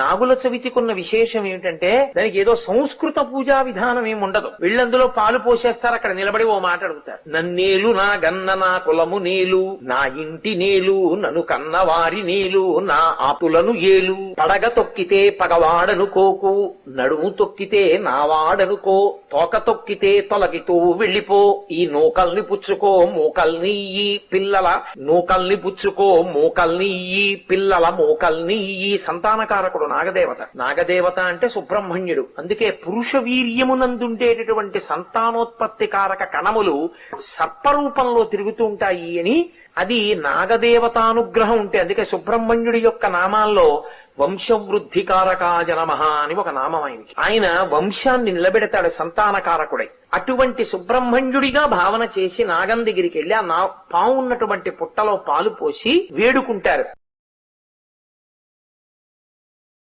నాగుల చవితికున్న విశేషం ఏమిటంటే దానికి ఏదో సంస్కృత పూజా విధానం ఏమి ఉండదు. వీళ్ళందులో పాలు పోసేస్తారు అక్కడ నిలబడి ఓ మాట అడుగుతారు. నన్నేలు నా గన్న నా కులము నేలు నా ఇంటి నేలు నన్ను కన్న వారి నేలు నా ఆతులను ఏలు. పడగ తొక్కితే పగవాడనుకోకు నడుము తొక్కితే నావాడనుకో తోక తొక్కితే తొలగితూ వెళ్ళిపో ఈ నూకల్ని పుచ్చుకో మూకల్ని ఇయ్యి పిల్లల నూకల్ని పుచ్చుకో మూకల్ని ఇయ్యి పిల్లల మూకల్ని ఇయ్యి సంతానకారకుడు నాగదేవత. నాగదేవత అంటే సుబ్రహ్మణ్యుడు. అందుకే పురుష వీర్యమునందుండేటటువంటి సంతానోత్పత్తి కారక కణములు సర్పరూపంలో తిరుగుతూ ఉంటాయి అని అది నాగదేవతానుగ్రహం ఉంటే. అందుకే సుబ్రహ్మణ్యుడి యొక్క నామాల్లో వంశవృద్ధికారకాయ నమః అని ఒక నామం ఆయనకి. ఆయన వంశాన్ని నిలబెడతాడు సంతానకారకుడై. అటువంటి సుబ్రహ్మణ్యుడిగా భావన చేసి నాగం దగ్గరికి వెళ్ళి ఆ నా పావు ఉన్నటువంటి పుట్టలో పాలు పోసి వేడుకుంటారు.